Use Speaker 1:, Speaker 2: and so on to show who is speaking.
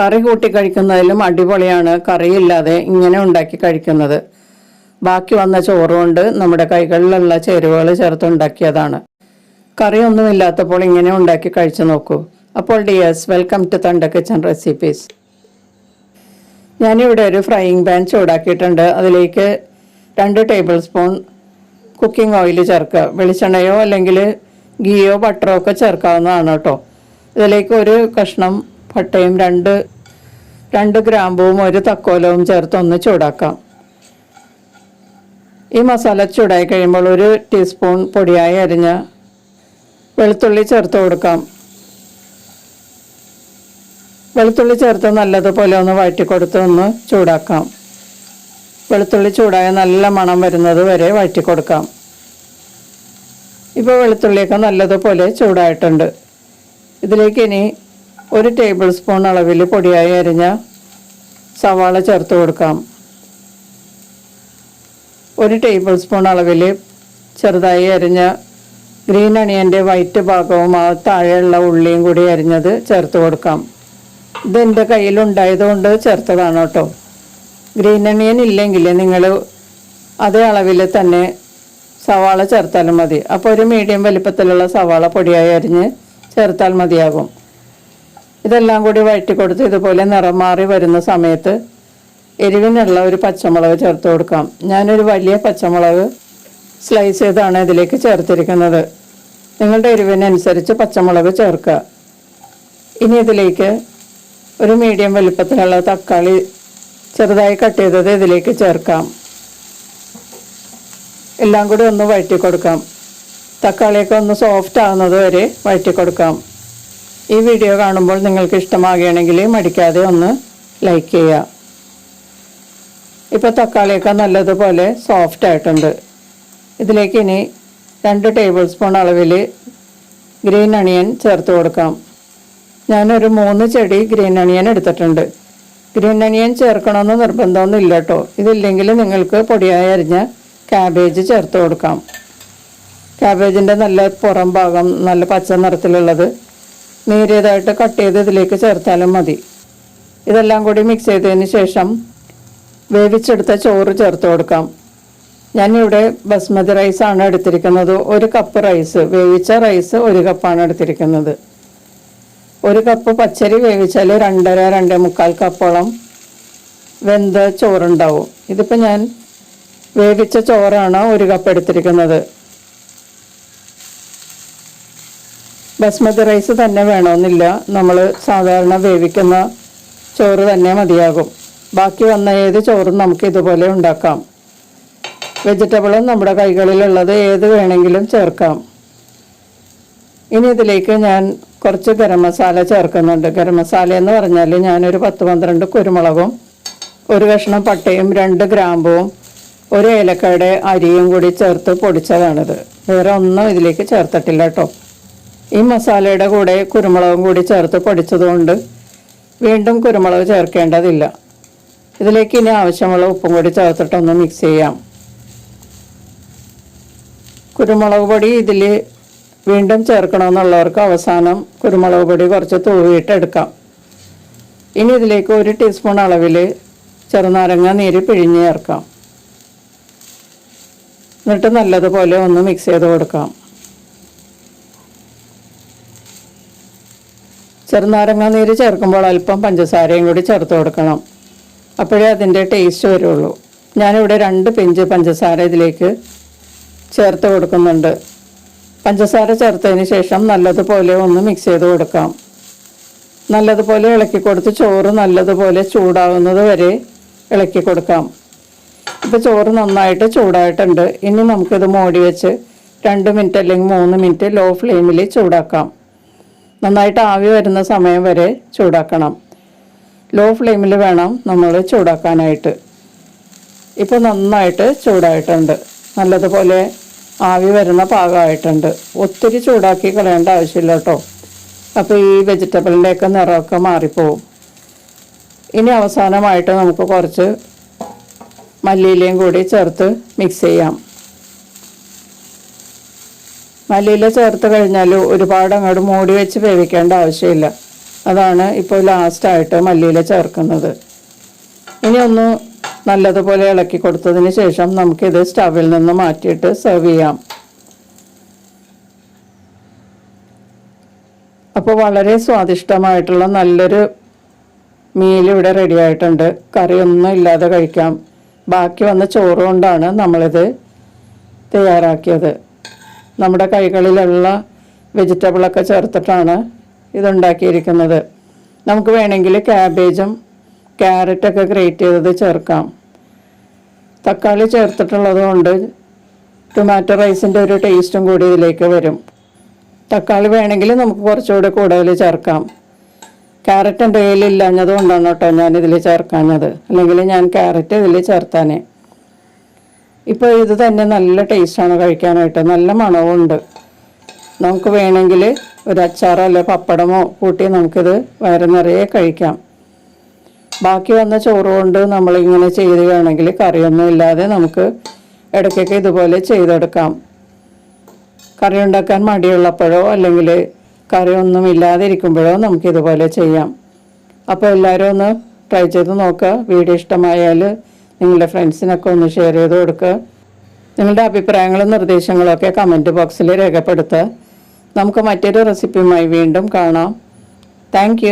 Speaker 1: കറി കൂട്ടി കഴിക്കുന്നതിലും അടിപൊളിയാണ്. കറിയില്ലാതെ ഇങ്ങനെ ഉണ്ടാക്കി കഴിക്കുന്നത്. ബാക്കി വന്ന ചോറ് കൊണ്ട് നമ്മുടെ കൈകളിലുള്ള ചേരുവകൾ ചേർത്തുണ്ടാക്കിയതാണ് കറിയൊന്നുമില്ലാത്തപ്പോൾ ഇങ്ങനെ ഉണ്ടാക്കി കഴിച്ചു നോക്കൂ. അപ്പോൾ ഡിയേഴ്സ് വെൽക്കം ടു തണ്ട കിച്ചൺ റെസിപ്പീസ്. ഞാനിവിടെ ഒരു ഫ്രൈയിങ് പാൻ ചൂടാക്കിയിട്ടുണ്ട്. അതിലേക്ക് രണ്ട് ടേബിൾ സ്പൂൺ കുക്കിംഗ് ഓയിൽ ചേർക്കുക. വെളിച്ചെണ്ണയോ അല്ലെങ്കിൽ ഗീയോ ബട്ടറോ ഒക്കെ ചേർക്കാവുന്നതാണ് കേട്ടോ. ഇതിലേക്ക് ഒരു കഷ്ണം പട്ടയും രണ്ട് രണ്ട് ഗ്രാമ്പുവും ഒരു തക്കോലവും ചേർത്ത് ഒന്ന് ചൂടാക്കാം. ഈ മസാല ചൂടായി കഴിയുമ്പോൾ ഒരു ടീസ്പൂൺ പൊടിയായി അരിഞ്ഞ വെളുത്തുള്ളി ചേർത്ത് കൊടുക്കാം. വെളുത്തുള്ളി ചേർത്ത് നല്ലതുപോലെ ഒന്ന് വഴറ്റി കൊടുത്ത് ഒന്ന് ചൂടാക്കാം. വെളുത്തുള്ളി ചൂടായ നല്ല മണം വരുന്നത് വരെ വഴറ്റിക്കൊടുക്കാം. ഇപ്പോൾ വെളുത്തുള്ളിയൊക്കെ നല്ലതുപോലെ ചൂടായിട്ടുണ്ട്. ഇതിലേക്ക് ഇനി ഒരു ടേബിൾ സ്പൂൺ അളവിൽ പൊടിയായി അരിഞ്ഞ സവാള ചേർത്ത് കൊടുക്കാം. ഒരു ടേബിൾ സ്പൂൺ അളവിൽ ചെറുതായി അരിഞ്ഞ ഗ്രീൻ അണിയന്റെ വൈറ്റ് ഭാഗവും ആ താഴെയുള്ള ഉള്ളിയും കൂടി അരിഞ്ഞത് ചേർത്ത് കൊടുക്കാം. ഇത് കയ്യിലുണ്ടായതുകൊണ്ട് ചേർത്തതാണ് കേട്ടോ. ഗ്രീൻ അണിയൻ ഇല്ലെങ്കിൽ നിങ്ങൾ അതേ അളവിൽ തന്നെ സവാള ചേർത്താലും മതി. അപ്പോൾ ഒരു മീഡിയം വലിപ്പത്തിലുള്ള സവാള പൊടിയായി അരിഞ്ഞ് ചേർത്താൽ മതിയാകും. ഇതെല്ലാം കൂടി വഴറ്റി കൊടുത്ത് ഇതുപോലെ നിറം മാറി വരുന്ന സമയത്ത് എരിവിനുള്ള ഒരു പച്ചമുളക് ചേർത്ത് കൊടുക്കാം. ഞാനൊരു വലിയ പച്ചമുളക് സ്ലൈസ് ചെയ്താണ് ഇതിലേക്ക് ചേർത്തിരിക്കുന്നത്. നിങ്ങളുടെ എരിവിനനുസരിച്ച് പച്ചമുളക് ചേർക്കുക. ഇനി ഇതിലേക്ക് ഒരു മീഡിയം വലുപ്പത്തിലുള്ള തക്കാളി ചെറുതായി കട്ട് ചെയ്തത് ഇതിലേക്ക് ചേർക്കാം. എല്ലാം കൂടി ഒന്ന് വഴറ്റി കൊടുക്കാം. തക്കാളിയൊക്കെ ഒന്ന് സോഫ്റ്റ് ആകുന്നത് വരെ വഴറ്റി കൊടുക്കാം. ഈ വീഡിയോ കാണുമ്പോൾ നിങ്ങൾക്ക് ഇഷ്ടമാകുകയാണെങ്കിൽ മടിക്കാതെ ഒന്ന് ലൈക്ക് ചെയ്യുക. ഇപ്പോൾ തക്കാളിയൊക്കെ നല്ലതുപോലെ സോഫ്റ്റ് ആയിട്ടുണ്ട്. ഇതിലേക്ക് ഇനി രണ്ട് ടേബിൾ സ്പൂൺ അളവിൽ ഗ്രീൻ അണിയൻ ചേർത്ത് കൊടുക്കാം. ഞാനൊരു മൂന്ന് ചെടി ഗ്രീൻ അണിയൻ എടുത്തിട്ടുണ്ട്. ഗ്രീൻ അണിയൻ ചേർക്കണമെന്ന് നിർബന്ധമൊന്നുമില്ല കേട്ടോ ഇതില്ലെങ്കിൽ നിങ്ങൾക്ക് പൊടിയായി അരിഞ്ഞ ക്യാബേജ് ചേർത്ത് കൊടുക്കാം. ക്യാബേജിന്റെ നല്ല പുറം ഭാഗം നല്ല പച്ച നിറത്തിലുള്ളത് നേരിയതായിട്ട് കട്ട് ചെയ്ത് ഇതിലേക്ക് ചേർത്താലും മതി. ഇതെല്ലാം കൂടി മിക്സ് ചെയ്തതിന് ശേഷം വേവിച്ചെടുത്ത ചോറ് ചേർത്ത് കൊടുക്കാം. ഞാനിവിടെ ബസ്മതി റൈസ് ആണ് എടുത്തിരിക്കുന്നത്. ഒരു കപ്പ് റൈസ് വേവിച്ച റൈസ് ഒരു കപ്പാണ് എടുത്തിരിക്കുന്നത്. ഒരു കപ്പ് പച്ചരി വേവിച്ചാൽ രണ്ടര രണ്ടേ മുക്കാൽ കപ്പോളം വെന്ത ചോറുണ്ടാവും. ഇതിപ്പോൾ ഞാൻ വേവിച്ച ചോറാണ് ഒരു കപ്പ് എടുത്തിരിക്കുന്നത്. ബസ്മതി റൈസ് തന്നെ വേണമെന്നില്ല. നമ്മൾ സാധാരണ വേവിക്കുന്ന ചോറ് തന്നെ മതിയാകും. ബാക്കി വന്ന ഏത് ചോറും നമുക്ക് ഇതുപോലെ ഉണ്ടാക്കാം. വെജിറ്റബിളും നമ്മുടെ കൈകളിലുള്ളത് ഏത് വേണമെങ്കിലും ചേർക്കാം. ഇനി ഇതിലേക്ക് ഞാൻ കുറച്ച് ഗരം മസാല ചേർക്കുന്നുണ്ട്. ഗരം മസാല എന്ന് പറഞ്ഞാൽ ഞാനൊരു പത്ത് പന്ത്രണ്ട് കുരുമുളകും ഒരു കഷ്ണം പട്ടയും രണ്ട് ഗ്രാമ്പും ഒരു ഏലക്കയുടെ അരിയും കൂടി ചേർത്ത് പൊടിച്ചതാണിത്. വേറെ ഒന്നും ഇതിലേക്ക് ചേർത്തിട്ടില്ല കേട്ടോ. ഈ മസാലയുടെ കൂടെ കുരുമുളകും കൂടി ചേർത്ത് പൊടിച്ചതുകൊണ്ട് വീണ്ടും കുരുമുളക് ചേർക്കേണ്ടതില്ല. ഇതിലേക്ക് ഇനി ആവശ്യമുള്ള ഉപ്പും കൂടി ചേർത്തിട്ടൊന്ന് മിക്സ് ചെയ്യാം. കുരുമുളക് പൊടി ഇതിൽ വീണ്ടും ചേർക്കണമെന്നുള്ളവർക്ക് അവസാനം കുരുമുളക് പൊടി കുറച്ച് തൂവിയിട്ട് എടുക്കാം. ഇനി ഇതിലേക്ക് ഒരു ടീസ്പൂൺ അളവിൽ ചെറുനാരങ്ങ നീര് പിഴിഞ്ഞ് ചേർക്കാം. എന്നിട്ട് നല്ലതുപോലെ ഒന്ന് മിക്സ് ചെയ്ത് കൊടുക്കാം. ചെറുനാരങ്ങ നീര് ചേർക്കുമ്പോൾ അല്പം പഞ്ചസാരയും കൂടി ചേർത്ത് കൊടുക്കണം. അപ്പോഴേ അതിന്റെ ടേസ്റ്റ് വരുള്ളൂ. ഞാനിവിടെ രണ്ട് പിഞ്ച് പഞ്ചസാര ഇതിലേക്ക് ചേർത്ത് കൊടുക്കുന്നുണ്ട്. പഞ്ചസാര ചേർത്തതിന് ശേഷം നല്ലതുപോലെ ഒന്ന് മിക്സ് ചെയ്ത് കൊടുക്കാം. നല്ലതുപോലെ ഇളക്കി കൊടുത്ത് ചോറ് നല്ലതുപോലെ ചൂടാവുന്നത് വരെ ഇളക്കി കൊടുക്കാം. ഇപ്പോൾ ചോറ് നന്നായിട്ട് ചൂടായിട്ടുണ്ട്. ഇനി നമുക്കിത് മൂടി വെച്ച് രണ്ട് മിനിറ്റ് അല്ലെങ്കിൽ മൂന്ന് മിനിറ്റ് ലോ ഫ്ലെയിമിൽ ചൂടാക്കാം. നന്നായിട്ട് ആവി വരുന്ന സമയം വരെ ചൂടാക്കണം. ലോ ഫ്ലെയിമിൽ വേണം നമ്മൾ ചൂടാക്കാനായിട്ട്. ഇപ്പോൾ നന്നായിട്ട് ചൂടായിട്ടുണ്ട്. നല്ലതുപോലെ ആവി വരുന്ന പാകമായിട്ടുണ്ട്. ഒത്തിരി ചൂടാക്കി കളയേണ്ട ആവശ്യമില്ല കേട്ടോ. അപ്പോൾ ഈ വെജിറ്റബിളിന്റെയൊക്കെ നിറമൊക്കെ മാറിപ്പോവും. ഇനി അവസാനമായിട്ട് നമുക്ക് കുറച്ച് മല്ലിയിലയും കൂടി ചേർത്ത് മിക്സ് ചെയ്യാം. മല്ലിയില ചേർത്ത് കഴിഞ്ഞാൽ ഒരുപാട് അങ്ങോട്ട് മൂടി വെച്ച് വേവിക്കേണ്ട ആവശ്യമില്ല. അതാണ് ഇപ്പോൾ ലാസ്റ്റായിട്ട് മല്ലിയില ചേർക്കുന്നത്. ഇനി ഒന്ന് നല്ലതുപോലെ ഇളക്കി കൊടുത്തതിന് ശേഷം നമുക്കിത് സ്റ്റവിൽ നിന്ന് മാറ്റിയിട്ട് സെർവ് ചെയ്യാം. അപ്പോൾ വളരെ സ്വാദിഷ്ടമായിട്ടുള്ള നല്ലൊരു മീൽ ഇവിടെ റെഡി ആയിട്ടുണ്ട്. കറിയൊന്നും ഇല്ലാതെ കഴിക്കാം. ബാക്കി വന്ന ചോറ് കൊണ്ടാണ് നമ്മളിത് തയ്യാറാക്കിയത്. നമ്മുടെ കൈകളിലുള്ള വെജിറ്റബിളൊക്കെ ചേർത്തിട്ടാണ് ഇതുണ്ടാക്കിയിരിക്കുന്നത്. നമുക്ക് വേണമെങ്കിൽ ക്യാബേജും ക്യാരറ്റൊക്കെ ഗ്രേറ്റ് ചെയ്തത് ചേർക്കാം. തക്കാളി ചേർത്തിട്ടുള്ളത് കൊണ്ട് ടൊമാറ്റോ റൈസിന്റെ ഒരു ടേസ്റ്റും കൂടി ഇതിലേക്ക് വരും. തക്കാളി വേണമെങ്കിൽ നമുക്ക് കുറച്ചുകൂടി കൂടുതൽ ചേർക്കാം. ക്യാരറ്റ് എന്റെ കയ്യിൽ ഇല്ലാഞ്ഞത് കൊണ്ടാണ് കേട്ടോ ഞാൻ ഇതിൽ ചേർക്കാഞ്ഞത്. അല്ലെങ്കിൽ ഞാൻ ക്യാരറ്റ് ഇതിൽ ചേർത്താനേ. ഇപ്പോൾ ഇത് തന്നെ നല്ല ടേസ്റ്റാണ് കഴിക്കാനായിട്ട്. നല്ല മണവും ഉണ്ട് നമുക്ക് വേണമെങ്കിൽ ഒരു അച്ചാറോ അല്ലെ പപ്പടമോ കൂട്ടി നമുക്കിത് വയറ് നിറയെ കഴിക്കാം. ബാക്കി വന്ന ചോറ് കൊണ്ട് നമ്മളിങ്ങനെ ചെയ്യുകയാണെങ്കിൽ കറിയൊന്നും ഇല്ലാതെ നമുക്ക് ഇടയ്ക്കൊക്കെ ഇതുപോലെ ചെയ്തെടുക്കാം. കറി ഉണ്ടാക്കാൻ മടിയുള്ളപ്പോഴോ അല്ലെങ്കിൽ കറിയൊന്നും ഇല്ലാതെ ഇരിക്കുമ്പോഴോ നമുക്ക് ഇതുപോലെ ചെയ്യാം. അപ്പോൾ എല്ലാവരും ഒന്ന് ട്രൈ ചെയ്ത് നോക്കുക. വീഡിയോ ഇഷ്ടമായാൽ നിങ്ങളുടെ ഫ്രണ്ട്സിനൊക്കെ ഒന്ന് ഷെയർ ചെയ്ത് കൊടുക്കുക നിങ്ങളുടെ അഭിപ്രായങ്ങളും നിർദ്ദേശങ്ങളും ഒക്കെ കമന്റ് ബോക്സിൽ രേഖപ്പെടുത്തുക നമുക്ക് മറ്റൊരു റെസിപ്പിയുമായി വീണ്ടും കാണാം. താങ്ക്